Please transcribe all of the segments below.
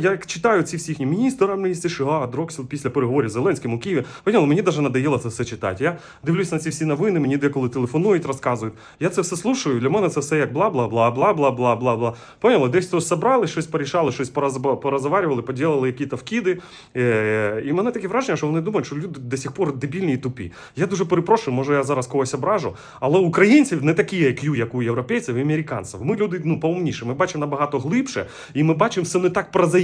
Я читаю ці всі їхні міністр, міністр США, Дроксіл після переговорів з Зеленським у Києві. Поняло, мені навіть надоїло це все читати. Я дивлюся на ці всі новини, мені деколи телефонують, розказують. Я це все слушаю. Для мене це все як бла, бла, бла, бла, бла, бла, бла, бла. Поняли, десь то собрали, щось порішали, щось порозаварювали, поділили якісь вкиди. Е, і мене таке враження, що вони думають, що люди до сих пор дебільні і тупі. Я дуже перепрошую, може я зараз когось ображу, але українців не такі, IQ, як у європейців і американців. Ми люди ну поумніше. Ми бачимо набагато глибше, і ми бачимо все не так прозаїчно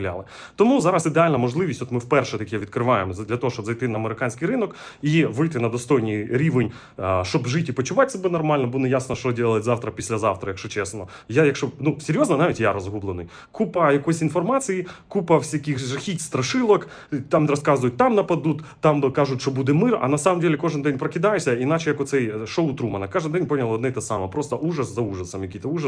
вставляли. Тому зараз ідеальна можливість. От ми вперше таке відкриваємо для того, щоб зайти на американський ринок і вийти на достойний рівень, щоб жити і почувати себе нормально, бо не ясно, що робити завтра, післязавтра, якщо чесно. Я, якщо ну серйозно, навіть я розгублений. Купа якоїсь інформації, купа всяких жахіть, страшилок. Там розказують, там нападуть, там кажуть, що буде мир. А на самом деле кожен день прокидаєшся, іначе як оцей шоу Трумана. Кожен день поняв одне те саме. Просто ужас за ужасом, який то ужас.